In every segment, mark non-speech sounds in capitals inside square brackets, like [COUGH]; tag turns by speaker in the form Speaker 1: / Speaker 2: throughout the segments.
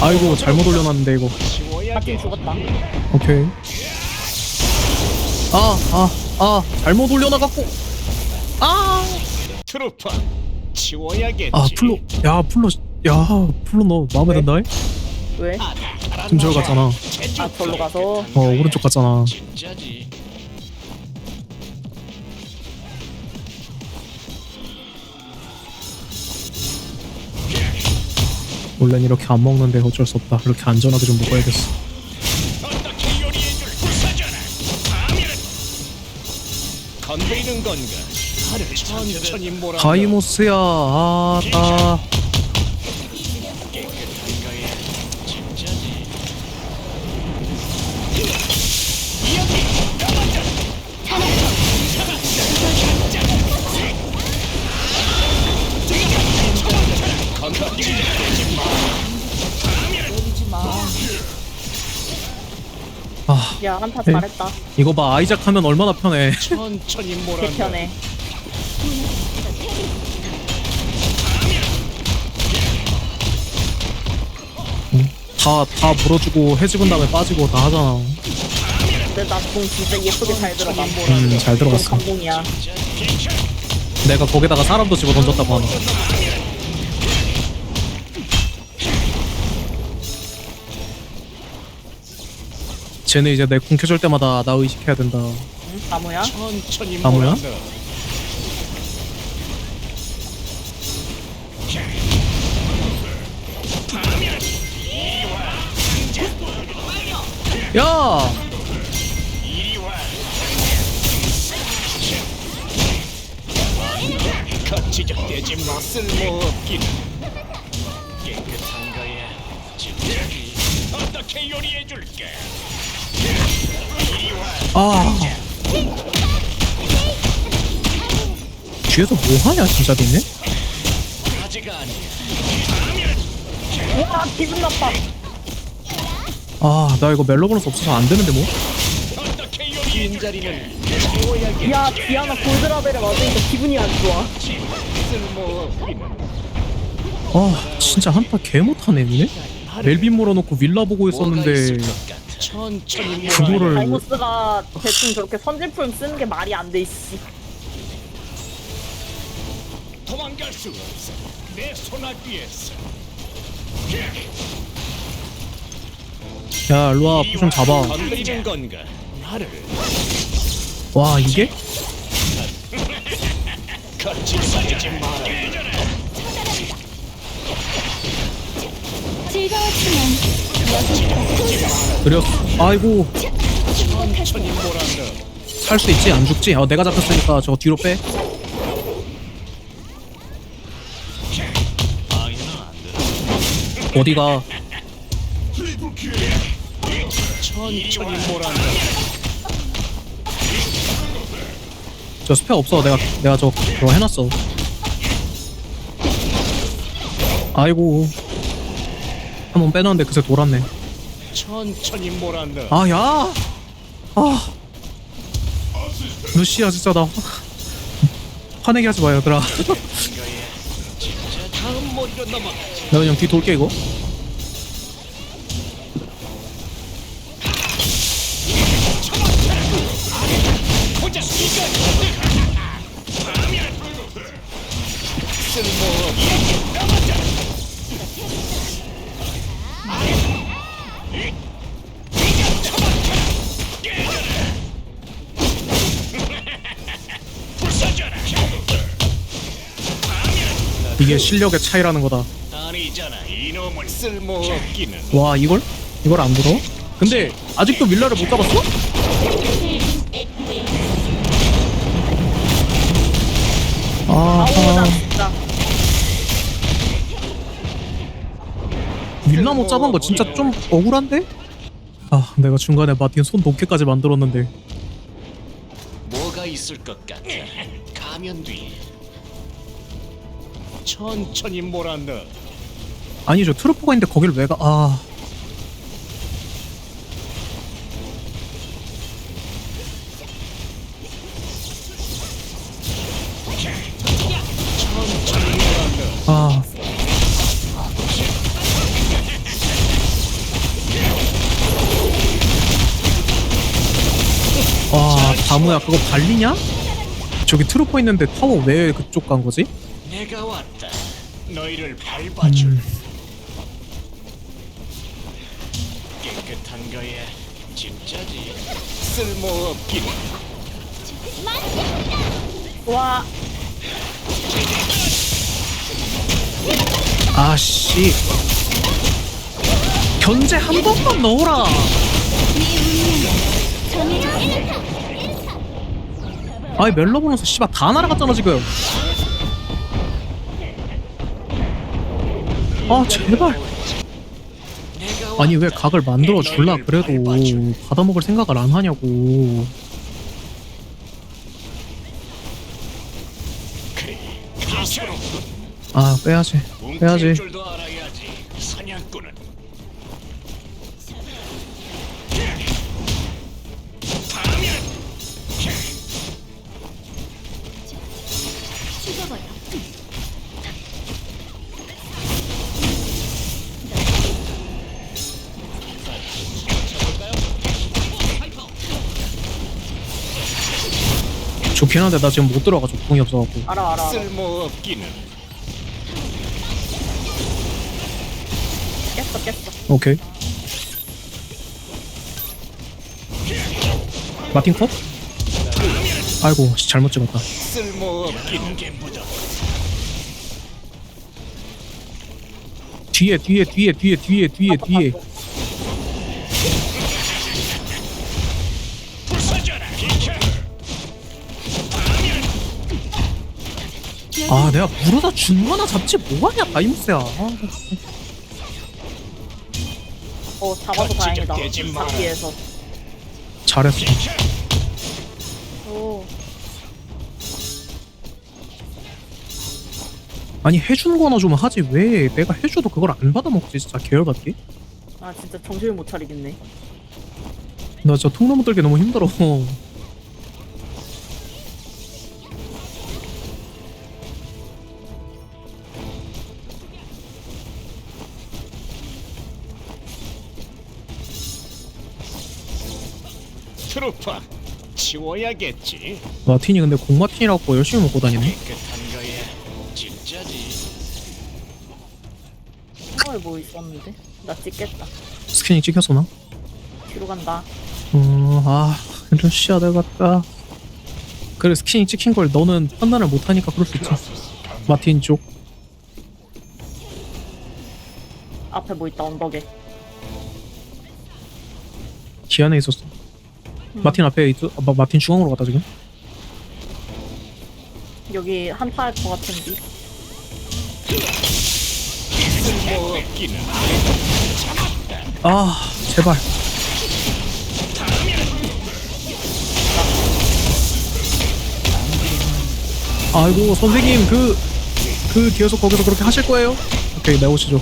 Speaker 1: 아이고 잘못 올려놨는데 이거.
Speaker 2: 마틴 죽었다.
Speaker 1: 오케이. 아 아 아 잘못 올려놔갖고. 아!
Speaker 3: 트루퍼 치워야겠지.
Speaker 1: 아 플로 야 플로 야 플로 너 마음에 든다
Speaker 2: 왜?
Speaker 1: 지금 저기 갔잖아.
Speaker 2: 아 절로 가서?
Speaker 1: 어 오른쪽 갔잖아.
Speaker 3: 진짜지.
Speaker 1: 원래는 이렇게 안 먹는데 어쩔 수 없다 이렇게 안전하게 좀 먹어야겠어
Speaker 3: 건드리는 건가? 하를 천천히 몰아.
Speaker 1: 가이모스야 아따
Speaker 2: 야 한타
Speaker 1: 에이.
Speaker 2: 잘했다.
Speaker 1: 이거 봐 아이작 하면 얼마나 편해
Speaker 3: 천천히 몰아.
Speaker 2: 개편해.
Speaker 1: 다 다 물어주고 해집은 다음에 빠지고 다 하잖아
Speaker 2: 근데 나공 진짜 예쁘게 잘 들어가.
Speaker 1: 음 잘 들어갔어. 내가 거기다가 사람도 집어 던졌다고 하나 쟤네 이제 내 궁 켜줄 때마다 나 의식해야 된다
Speaker 2: 응? 나무야?
Speaker 3: 천천히
Speaker 1: 나무야?
Speaker 3: 몰아.
Speaker 1: 야!
Speaker 3: 거치적대지 마 쓸모없긴 깨끗한 거야 진짜지 어떻게 요리해줄게
Speaker 1: 아 뒤에서 뭐하냐 진짜 니네?
Speaker 3: 아직 아니야
Speaker 2: 와 기분 나빠.
Speaker 1: 아나 이거 멜로그로스 없어서 안 되는데 뭐?
Speaker 3: 어떻게 요리해줄 자리는 채워야겠지
Speaker 2: 야 디아나 골드라벨에 맞으니까 기분이 안 좋아.
Speaker 1: 아 진짜 한타 개 못하네 니네? 멜빈 몰아놓고 윌라 보고 있었는데
Speaker 3: 천천히
Speaker 1: 그거를
Speaker 2: 다이모스가 대충 저렇게 선질품 쓰는 게 말이 안 돼 있지.
Speaker 3: 도망갈 수 없어. 내 손아귀에서.
Speaker 1: 야 일로와. 포션 잡아
Speaker 3: 건드리는 건가? 나를.
Speaker 1: 와 이게? [LAUGHS]
Speaker 3: 거칠어지지 마라. 천천 히 몰아 넣어
Speaker 1: 살수 있지? 안 죽지? 어 내가 잡혔으니까 저거 뒤로 빼. 어디가? 저 스페 없어. 내가 내가 저 그거 해놨어. 아이고. 한 번 빼놨는데 그새 돌았네
Speaker 3: 천천히 몰아 넣어.
Speaker 1: 아야. 아. 루시야 진짜 나 화- 화내게 하지 마요 얘들아.
Speaker 3: 진짜 다음 머리로 넘어가
Speaker 1: 내가 그냥 뒤 돌게 이거.
Speaker 3: 쓸모
Speaker 1: 이게 실력의 차이라는 거다
Speaker 3: 아니잖아 이놈을 쓸모없기는
Speaker 1: 와 이걸? 이걸 안 들어? 근데 아직도 윌라를 못 잡았어? 아,
Speaker 2: 진짜.
Speaker 1: 윌라 못 잡은 거 진짜 좀 억울한데? 아 내가 중간에 마틴 손 높게까지 만들었는데
Speaker 3: 뭐가 있을 것 같아 가면 뒤 천천히 몰았네.
Speaker 1: 아니죠. 트루퍼가 있는데 거길 왜 가? 아.
Speaker 3: 아,
Speaker 1: 다 무야. 그거 발리냐? 저기 트루퍼 있는데 타워 왜 그쪽 간 거지?
Speaker 3: 내가 왔다. 너희를 밟아줄.
Speaker 1: 음,
Speaker 3: 깨끗한 거야. 진짜지. 쓸모없기는.
Speaker 2: 와
Speaker 1: 아씨 견제 한 번만 넣어라 아이 멜로 보면서 씨발 다 날아갔잖아 지금 아 제발 아니 왜. 각을 만들어 줄라 그래도. 받아먹을 생각을 안 하냐고. 아 빼야지 빼야지 좋긴 한데 나 지금 못 들어가지고 공이 없어갖고
Speaker 2: 알아 알아 알아
Speaker 3: 쓸모없기는.
Speaker 2: 깼어 깼어
Speaker 1: 오케이 마틴 컷? 아이고 씨, 잘못 찍었다
Speaker 3: 쓸모없기는.
Speaker 1: 뒤에 뒤에 뒤에 뒤에 뒤에 뒤에 뒤에 아 내가 물어다 준 거나 잡지 뭐하냐 다이무스야. 아,
Speaker 2: 어 잡아서
Speaker 3: 더
Speaker 2: 다행이다. 잡기에서.
Speaker 1: 잘했어.
Speaker 2: 오.
Speaker 1: 아니 해준 거나 좀 하지. 왜 내가 해줘도 그걸 안 받아먹지 진짜 계열받게
Speaker 2: 아 진짜 정신을 못 차리겠네.
Speaker 1: 나 진짜 통나무 들기 너무 힘들어
Speaker 3: 트루퍼. 치워야겠지.
Speaker 1: 마틴이 근데 공마틴이라고 열심히 먹고 다니네
Speaker 3: 깨끗한 거야. 진짜지.
Speaker 2: 어, 뭐 있었는데 나 찍겠다
Speaker 1: 스캐닝 찍혔어 나?
Speaker 2: 뒤로 간다
Speaker 1: 어 아 러시아 내갔다 그래 스캐닝 찍힌 걸 너는 판단을 못하니까 그럴 수 있지 마틴 쪽
Speaker 2: 앞에 뭐 있다 언덕에
Speaker 1: 뒤안에 있었어
Speaker 2: 음.
Speaker 1: 마틴 앞에 있어 아, 마, 마틴 중앙으로 갔다 지금
Speaker 2: 여기 한타 할 것 같은데.
Speaker 1: 아 제발 아이고 선생님 그그 계속 거기서 그렇게 하실 거예요? 오케이 내오시죠.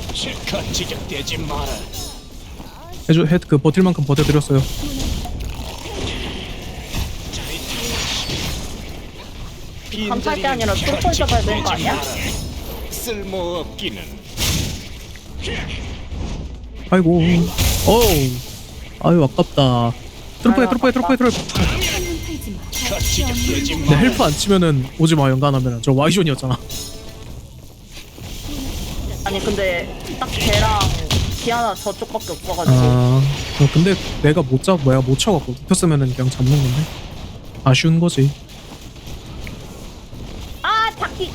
Speaker 1: 해줘 해그 버틸 만큼 버텨드렸어요
Speaker 2: 한타 게 아니라 트루퍼 잡아야 되는 거 아니야?
Speaker 3: 쓸모없기는.
Speaker 1: 아이고. 어우. 아유 아깝다. 트루퍼에
Speaker 2: 아유,
Speaker 3: 컷 지적대지
Speaker 1: 내
Speaker 3: 마라.
Speaker 1: 헬프 안 치면은 오지 마 연간하면 저 와이존이었잖아.
Speaker 2: 아니 근데 딱 걔랑 디아나 저쪽밖에 없어가지고.
Speaker 1: 아 어, 근데 내가 못 잡, 뭐야 못 쳐갖고. 눕혔으면은 그냥 잡는 건데. 아쉬운 거지
Speaker 2: 아 바퀴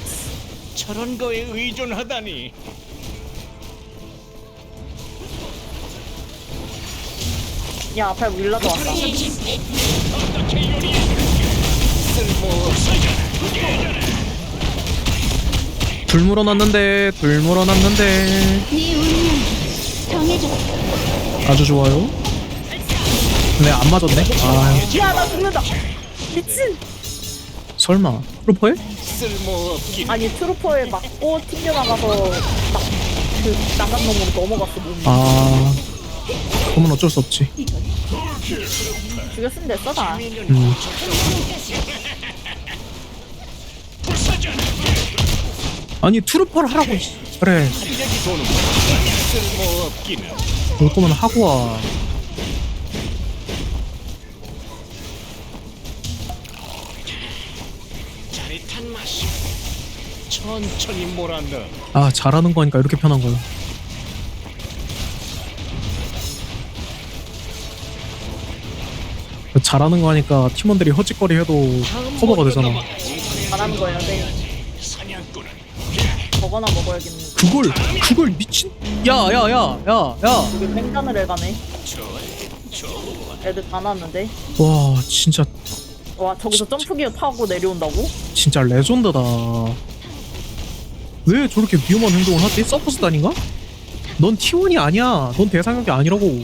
Speaker 3: 저런 거에 의존하다니.
Speaker 2: 야 앞에 윌라도 왔다
Speaker 3: 어떻게 요리해? 쓸모없어.
Speaker 1: 둘 물어놨는데 둘 물어놨는데
Speaker 4: 네 운명
Speaker 1: 아주 좋아요 근데 안 맞았네 아
Speaker 2: 야나 죽는다 미친
Speaker 1: 설마 트루퍼에?
Speaker 3: 쓸모없기는.
Speaker 2: 아니 트루퍼에 맞고 튕겨나가서 막그 난간놈으로 넘어갔어 몸이
Speaker 1: 아 그러면 어쩔 수 없지
Speaker 2: 죽였으면 됐어 나
Speaker 1: 음. 아니 트루퍼를 하라고. 그래.
Speaker 3: 쓸모없기는.
Speaker 1: 거면 하고 와
Speaker 3: 천천히 몰아넣어.
Speaker 1: 아 잘하는 거니까 이렇게 편한 거야 잘하는 거 하니까 팀원들이 허짓거리 해도 커버가 되잖아
Speaker 2: 잘하는 거예요. 네.
Speaker 3: 사냥꾼은
Speaker 2: 저거나 먹어야겠네.
Speaker 1: 그걸 그걸 미친 야야야야야
Speaker 2: 여기 횡단을 해가네.
Speaker 3: 좋아, 좋아.
Speaker 2: 애들 다 나왔는데.
Speaker 1: 와 진짜
Speaker 2: 와 저기서 점프기어 타고 내려온다고?
Speaker 1: 진짜 레전드다 왜 저렇게 위험한 행동을 하지? 서포스단인가? 넌 T1이 아니야 넌 대상역이 아니라고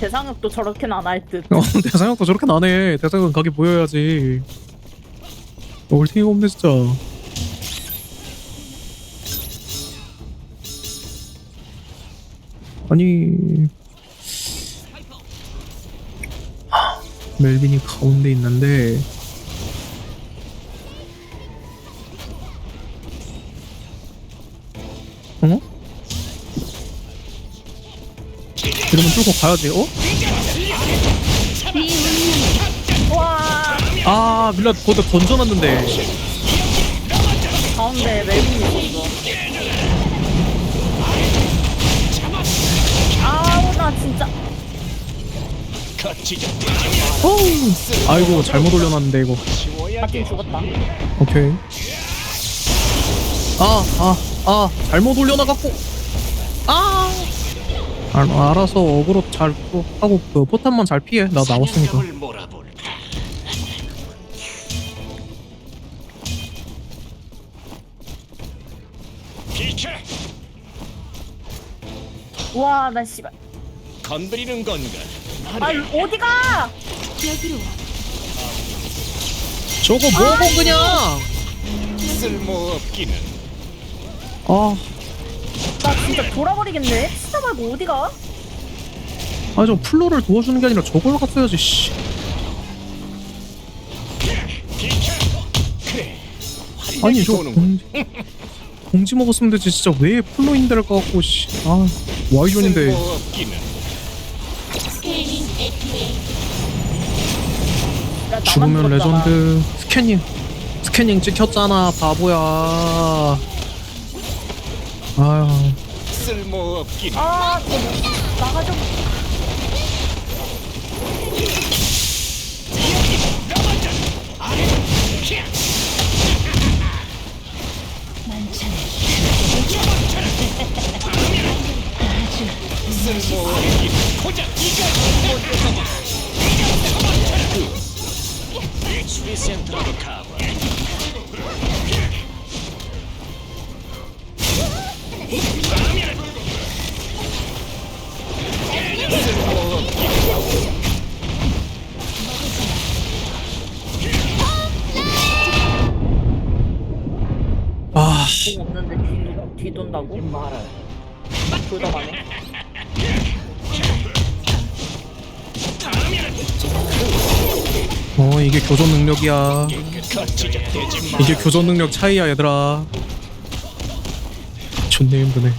Speaker 2: 대상역도 저렇게는 안 할 듯.
Speaker 1: 어, [LAUGHS] 대상역도 저렇게 나네 대상역 가게 보여야지 올팅이 없네 진짜 아니 멜빈이 가운데 있는데 어? 이러면 뚫고 가야지 어? 아 밀라 거기다 던져놨는데 아이고 잘못 올려놨는데 이거
Speaker 2: 마틴 죽었다.
Speaker 1: 오케이 아아아 잘못 올려놔갖고 아 아, 알아서 어그로 잘 또 하고 그 포탄만 잘 피해 나 나왔으니까
Speaker 3: 사냥감을 몰아볼까. 비켜.
Speaker 2: 와나 씨발.
Speaker 3: 건드리는 건가?
Speaker 2: 아 어디가?
Speaker 4: 여기로
Speaker 1: 저거 먹어 그냥?
Speaker 3: 쓸모없기는.
Speaker 1: 아
Speaker 2: 나 진짜 돌아버리겠네. 진짜 말고 어디가?
Speaker 1: 아니 저 플로를 도와주는 게 아니라 저걸 갔어야지 씨.
Speaker 3: 비켜. 그래.
Speaker 1: 아니 저
Speaker 3: 도는
Speaker 1: 공지 공지 먹었으면 되지. 진짜 왜 플로인데를 까갖고 씨 아 와이존인데.
Speaker 3: 쓸모없기는
Speaker 1: 죽으면. 레전드. 스캐닝. 스캐닝 찍혔잖아 바보야. 아유
Speaker 3: 쓸모없기는
Speaker 2: 아, 저 나가죠. 둘다 가네.
Speaker 1: 어 이게 교전 능력이야. 이게 교전 능력 차이야 얘들아 존내 힘드네.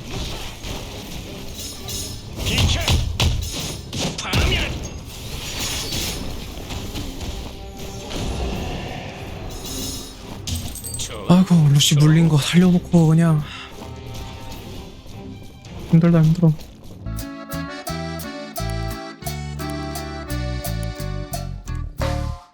Speaker 1: 아이고 루시 물린 거 살려놓고 그냥 힘들다 힘들어